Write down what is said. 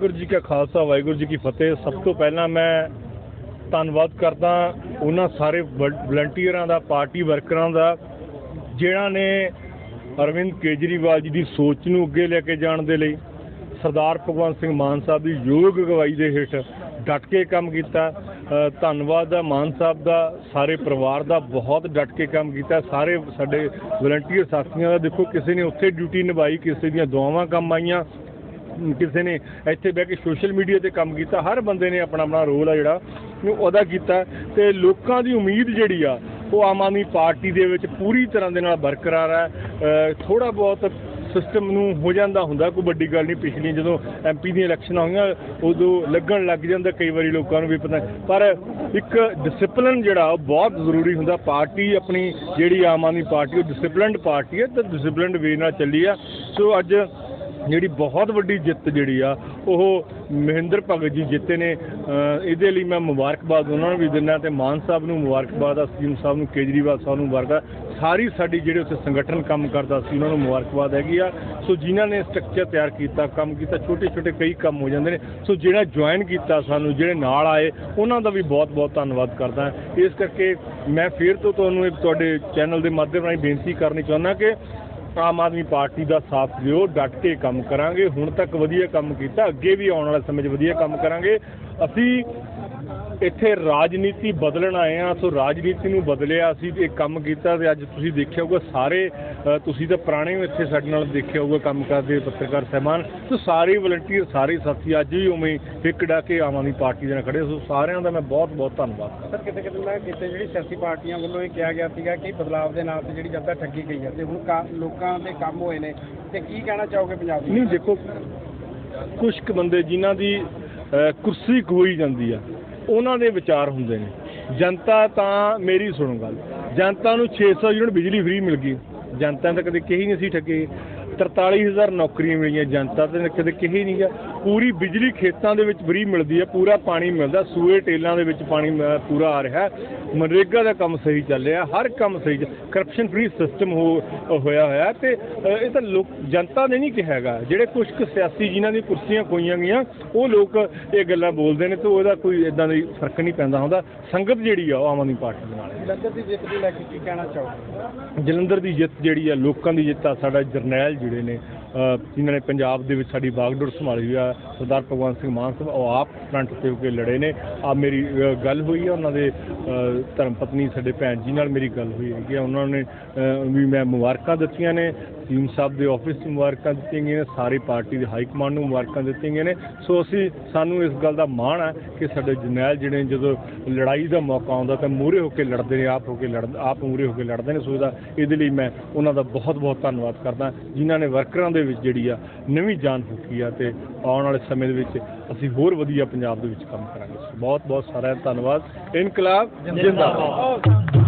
ਵਾਹਿਗੁਰੂ ਜੀ ਕਾ ਖਾਲਸਾ, ਵਾਹਿਗੁਰੂ ਜੀ ਕੀ ਫਤਿਹ। ਸਭ ਤੋਂ ਪਹਿਲਾਂ ਮੈਂ ਧੰਨਵਾਦ ਕਰਦਾ ਉਹਨਾਂ ਸਾਰੇ ਵਲੰਟੀਅਰਾਂ ਦਾ ਪਾਰਟੀ ਵਰਕਰਾਂ ਦਾ, ਜਿਨ੍ਹਾਂ ਨੇ ਅਰਵਿੰਦ ਕੇਜਰੀਵਾਲ ਜੀ ਦੀ ਸੋਚ ਨੂੰ ਅੱਗੇ ਲੈ ਕੇ ਜਾਣ ਦੇ ਲਈ ਸਰਦਾਰ ਭਗਵੰਤ ਸਿੰਘ ਮਾਨ ਸਾਹਿਬ ਦੀ ਯੋਗ ਅਗਵਾਈ ਦੇ ਹੇਠ ਡਟ ਕੇ ਕੰਮ ਕੀਤਾ। ਧੰਨਵਾਦ ਦਾ ਮਾਨ ਸਾਹਿਬ ਦਾ, ਸਾਰੇ ਪਰਿਵਾਰ ਦਾ ਬਹੁਤ ਡਟ ਕੇ ਕੰਮ ਕੀਤਾ। ਸਾਰੇ ਸਾਡੇ ਵਲੰਟੀਅਰ ਸਾਥੀਆਂ ਦਾ ਦੇਖੋ, ਕਿਸੇ ਨੇ ਉੱਥੇ ਡਿਊਟੀ ਨਿਭਾਈ, ਕਿਸੇ ਦੀਆਂ ਦੁਆਵਾਂ ਕੰਮ ਆਈਆਂ। ਕਿਸੇ ਨੇ ਇੱਥੇ ਬਹਿ ਕੇ ਸੋਸ਼ਲ ਮੀਡੀਆ ਤੇ ਕੰਮ ਕੀਤਾ, ਹਰ ਬੰਦੇ ਨੇ ਆਪਣਾ ਆਪਣਾ ਰੋਲ ਆ ਜਿਹੜਾ ਉਹ ਅਦਾ ਕੀਤਾ ਤੇ ਲੋਕਾਂ ਦੀ ਉਮੀਦ ਜਿਹੜੀ ਆ, ਉਹ ਆਮ ਆਦਮੀ ਪਾਰਟੀ ਦੇ ਵਿੱਚ ਪੂਰੀ ਤਰ੍ਹਾਂ ਦੇ ਨਾਲ ਬਰਕਰਾਰ ਹੈ ਥੋੜਾ ਬਹੁਤ ਸਿਸਟਮ ਨੂੰ ਹੋ ਜਾਂਦਾ ਹੁੰਦਾ, ਕੋਈ ਵੱਡੀ ਗੱਲ ਨਹੀਂ ਪਿਛਲੀ ਜਦੋਂ ਐਮਪੀ ਦੀਆਂ ਇਲੈਕਸ਼ਨਾਂ ਹੋਈਆਂ, ਉਦੋਂ ਲੱਗਣ ਲੱਗ ਜਾਂਦਾ ਕਈ ਵਾਰੀ ਲੋਕਾਂ ਨੂੰ ਵੀ ਪਤਾ। ਪਰ ਇੱਕ ਡਿਸਪਲਿਨ ਜਿਹੜਾ, ਉਹ ਬਹੁਤ ਜ਼ਰੂਰੀ ਹੁੰਦਾ, ਪਾਰਟੀ ਆਪਣੀ ਜਿਹੜੀ ਆਮ ਆਦਮੀ ਪਾਰਟੀ, ਉਹ ਡਿਸਪਲਿਨਡ ਪਾਰਟੀ ਹੈ ਤੇ ਡਿਸਪਲਿਨਡ ਵੇ ਨਾਲ ਚੱਲੀ ਆ। ਸੋ ਅੱਜ ਜਿਹੜੀ ਬਹੁਤ ਵੱਡੀ ਜਿੱਤ ਜਿਹੜੀ ਆ, ਉਹ ਮਹਿੰਦਰ ਭਗਤ ਜੀ ਜਿੱਤੇ ਨੇ। ਇਹਦੇ ਲਈ ਮੈਂ ਮੁਬਾਰਕਬਾਦ ਉਹਨਾਂ ਨੂੰ ਵੀ ਦਿੰਦਾ ਤੇ ਮਾਨ ਸਾਹਿਬ ਨੂੰ ਮੁਬਾਰਕਬਾਦ ਆ ਸੀਐਮ ਸਾਹਿਬ ਨੂੰ, ਕੇਜਰੀਵਾਲ ਸਾਹਿਬ ਨੂੰ ਮੁਬਾਰਕਬਾਦ। ਸਾਰੀ ਸਾਡੀ ਜਿਹੜੇ ਉੱਥੇ ਸੰਗਠਨ ਕੰਮ ਕਰਦਾ ਸੀ, ਉਹਨਾਂ ਨੂੰ ਮੁਬਾਰਕਬਾਦ ਹੈਗੀ ਆ। ਸੋ ਜਿਨ੍ਹਾਂ ਨੇ ਸਟਰਕਚਰ ਤਿਆਰ ਕੀਤਾ, ਕੰਮ ਕੀਤਾ ਛੋਟੇ ਛੋਟੇ ਕਈ ਕੰਮ ਹੋ ਜਾਂਦੇ ਨੇ। ਸੋ ਜਿਹੜਾ ਜੁਆਇਨ ਕੀਤਾ ਸਾਨੂੰ, ਜਿਹੜੇ ਨਾਲ ਆਏ, ਉਹਨਾਂ ਦਾ ਵੀ ਬਹੁਤ ਬਹੁਤ ਧੰਨਵਾਦ ਕਰਦਾ। ਇਸ ਕਰਕੇ ਮੈਂ ਫੇਰ ਤੋਂ ਤੁਹਾਨੂੰ ਇੱਕ ਤੁਹਾਡੇ ਚੈਨਲ ਦੇ ਮਾਧਿਅਮ ਰਾਹੀਂ ਬੇਨਤੀ ਕਰਨੀ ਚਾਹੁੰਦਾ ਕਿ ਆਮ ਆਦਮੀ ਪਾਰਟੀ ਦਾ ਸਾਥ ਦਿਓ, ਡਟ ਕੇ ਕੰਮ ਕਰਾਂਗੇ। ਹੁਣ ਤੱਕ ਵਧੀਆ ਕੰਮ ਕੀਤਾ, ਅੱਗੇ ਵੀ ਆਉਣ ਵਾਲੇ ਸਮੇਂ 'ਚ ਵਧੀਆ ਕੰਮ ਕਰਾਂਗੇ। ਅਸੀਂ ਇੱਥੇ ਰਾਜਨੀਤੀ ਬਦਲਣ ਆਏ ਆ ਸੋ ਰਾਜਨੀਤੀ ਨੂੰ ਬਦਲਿਆ ਅਸੀਂ ਇਹ ਕੰਮ ਕੀਤਾ ਤੇ ਅੱਜ ਤੁਸੀਂ ਦੇਖਿਆ ਹੋਊਗਾ ਸਾਰੇ ਤੁਸੀਂ ਤਾਂ ਪੁਰਾਣੇ ਹੋ ਇੱਥੇ ਸਾਡੇ ਨਾਲ ਦੇਖਿਆ ਹੋਊਗਾ ਕੰਮ ਕਰਦੇ ਪੱਤਰਕਾਰ ਸਹਿਬਾਨ ਸੋ ਸਾਰੇ ਵਲੰਟੀਅਰ ਸਾਰੇ ਸਾਥੀ ਅੱਜ ਵੀ ਉਵੇਂ ਇੱਕ ਡਾ ਕੇ ਆਮ ਆਦਮੀ ਪਾਰਟੀ ਦੇ ਨਾਲ ਖੜੇ ਸੋ ਸਾਰਿਆਂ ਦਾ ਮੈਂ ਬਹੁਤ ਬਹੁਤ ਧੰਨਵਾਦ ਕਰਦਾ। ਸਰ ਕਿਤੇ ਕਿਤੇ ਮੈਂ ਕਿਤੇ ਜਿਹੜੀ ਸਿਆਸੀ ਪਾਰਟੀਆਂ ਵੱਲੋਂ ਇਹ ਕਿਹਾ ਗਿਆ ਸੀਗਾ ਕਿ ਬਦਲਾਵ ਦੇ ਨਾਲ ਤੇ ਜਿਹੜੀ ਜਨਤਾ ਠੱਗੀ ਗਈ ਹੈ ਤੇ ਹੁਣ ਲੋਕਾਂ ਦੇ ਕੰਮ ਹੋਏ ਨੇ ਤੇ ਕੀ ਕਹਿਣਾ ਚਾਹੋਗੇ ਪੰਜਾਬ ਦੀ ਨਹੀਂ ਦੇਖੋ ਕੁਝ ਕੁ ਬੰਦੇ ਜਿਨ੍ਹਾਂ ਦੀ ਕੁਰਸੀ ਖੋਈ ਜਾਂਦੀ ਆ ਉਹਨਾਂ ਦੇ ਵਿਚਾਰ ਹੁੰਦੇ ਨੇ। ਜਨਤਾ ਤਾਂ, ਮੇਰੀ ਸੁਣੋ ਗੱਲ, ਜਨਤਾ ਨੂੰ 600 ਯੂਨਿਟ ਬਿਜਲੀ ਫ੍ਰੀ ਮਿਲ ਗਈ। ਜਨਤਾ ਨੇ ਤਾਂ ਕਦੇ ਕਹੀ ਨਹੀਂ ਸੀ ਠੱਗੇ 43000 ਨੌਕਰੀਆਂ ਮਿਲੀਆਂ, ਜਨਤਾ ਤੇ ਕਦੇ ਕਹੀ ਨਹੀਂ ਗਿਆ। ਪੂਰੀ ਬਿਜਲੀ ਖੇਤਾਂ ਦੇ ਵਿੱਚ ਫ੍ਰੀ ਮਿਲਦੀ ਹੈ ਪੂਰਾ ਪਾਣੀ ਮਿਲਦਾ ਸੂਏ ਟੇਲਾਂ ਦੇ ਵਿੱਚ ਪਾਣੀ ਪੂਰਾ ਆ ਰਿਹਾ। ਮਨਰੇਗਾ ਦਾ ਕੰਮ ਸਹੀ ਚੱਲ ਰਿਹਾ ਹਰ ਕੰਮ ਸਹੀ ਕਰਪਸ਼ਨ ਫ੍ਰੀ ਸਿਸਟਮ ਹੋ ਹੋਇਆ ਹੋਇਆ ਤੇ ਇਹ ਤਾਂ ਲੋਕ ਜਨਤਾ ਨੇ ਨਹੀਂ ਕਿਹਾ ਹੈਗਾ। ਜਿਹੜੇ ਕੁਝ ਕੁ ਸਿਆਸੀ ਜਿਨ੍ਹਾਂ ਦੀ ਕੁਰਸੀਆਂ ਖੋਈਆਂ ਗਈਆਂ ਉਹ ਲੋਕ ਇਹ ਗੱਲਾਂ ਬੋਲਦੇ ਨੇ ਤੇ ਉਹਦਾ ਕੋਈ ਇਦਾਂ ਦੀ ਫ਼ਰਕ ਨਹੀਂ ਪੈਂਦਾ ਹੁੰਦਾ। ਸੰਗਤ ਜਿਹੜੀ ਆ ਉਹ ਆਮ ਆਦਮੀ ਪਾਰਟੀ ਦੇ ਨਾਲ ਜਲੰਧਰ ਦੀ ਜਿੱਤ ਨੂੰ ਲੈ ਕੇ ਕੀ ਕਹਿਣਾ ਚਾਹੋਗੇ? ਜਲੰਧਰ ਦੀ ਜਿੱਤ ਜਿਹੜੀ ਆ ਲੋਕਾਂ ਦੀ ਜਿੱਤ ਆ ਸਾਡਾ ਜਰਨੈਲ ਜਿਹੜੇ ਨੇ। ਜਿਨ੍ਹਾਂ ਨੇ ਪੰਜਾਬ ਦੇ ਵਿੱਚ ਸਾਡੀ ਬਾਗਡੋਰ ਸੰਭਾਲੀ ਹੋਈ ਆ ਸਰਦਾਰ ਭਗਵੰਤ ਸਿੰਘ ਮਾਨ ਸਾਹਿਬ ਉਹ ਆਪ ਫਰੰਟ ਤੇ ਹੋ ਕੇ ਲੜੇ ਨੇ। ਆ ਮੇਰੀ ਗੱਲ ਹੋਈ ਆ ਉਹਨਾਂ ਦੇ ਅ, ਧਰਮ ਪਤਨੀ ਸਾਡੇ ਭੈਣ ਜੀ ਨਾਲ ਮੇਰੀ ਗੱਲ ਹੋਈ ਹੈਗੀ ਆ। ਉਹਨਾਂ ਨੇ ਵੀ ਮੈਂ ਮੁਬਾਰਕਾਂ ਦਿੱਤੀਆਂ ਨੇ। ਸੀਐਮ ਸਾਹਿਬ ਦੇ ਆਫਿਸ ਨੂੰ ਮੁਬਾਰਕਾਂ ਦਿੱਤੀਆਂ ਗਈਆਂ ਨੇ, ਸਾਰੀ ਪਾਰਟੀ ਦੇ ਹਾਈ ਕਮਾਂਡ ਨੂੰ ਮੁਬਾਰਕਾਂ ਦਿੱਤੀਆਂ ਗਈਆਂ ਨੇ। ਸੋ ਅਸੀਂ, ਸਾਨੂੰ ਇਸ ਗੱਲ ਦਾ ਮਾਣ ਹੈ ਕਿ ਸਾਡੇ ਜਰਨੈਲ ਜਿਹੜੇ ਜਦੋਂ ਲੜਾਈ ਦਾ ਮੌਕਾ ਆਉਂਦਾ ਤਾਂ ਮੂਹਰੇ ਹੋ ਕੇ ਲੜਦੇ ਨੇ, ਆਪ ਹੋ ਕੇ ਲੜ ਆਪ ਮੂਹਰੇ ਹੋ ਕੇ ਲੜਦੇ ਨੇ। ਸੋ ਇਹਦਾ, ਇਹਦੇ ਲਈ ਮੈਂ ਉਹਨਾਂ ਦਾ ਬਹੁਤ ਬਹੁਤ ਧੰਨਵਾਦ ਕਰਦਾ, ਜਿਨ੍ਹਾਂ ਨੇ ਵਰਕਰਾਂ ਦੇ ਵਿੱਚ ਜਿਹੜੀ ਆ, ਨਵੀਂ ਜਾਨ ਫੂਕੀ ਆ ਤੇ ਆਉਣ ਵਾਲੇ ਸਮੇਂ ਦੇ ਵਿੱਚ ਅਸੀਂ ਹੋਰ ਵਧੀਆ ਪੰਜਾਬ ਦੇ ਵਿੱਚ ਕੰਮ ਕਰਾਂਗੇ। ਬਹੁਤ ਬਹੁਤ ਸਾਰਿਆਂ ਦਾ ਧੰਨਵਾਦ। ਇਨਕਲਾਬ ਜਿੰਦਾਬਾਦ।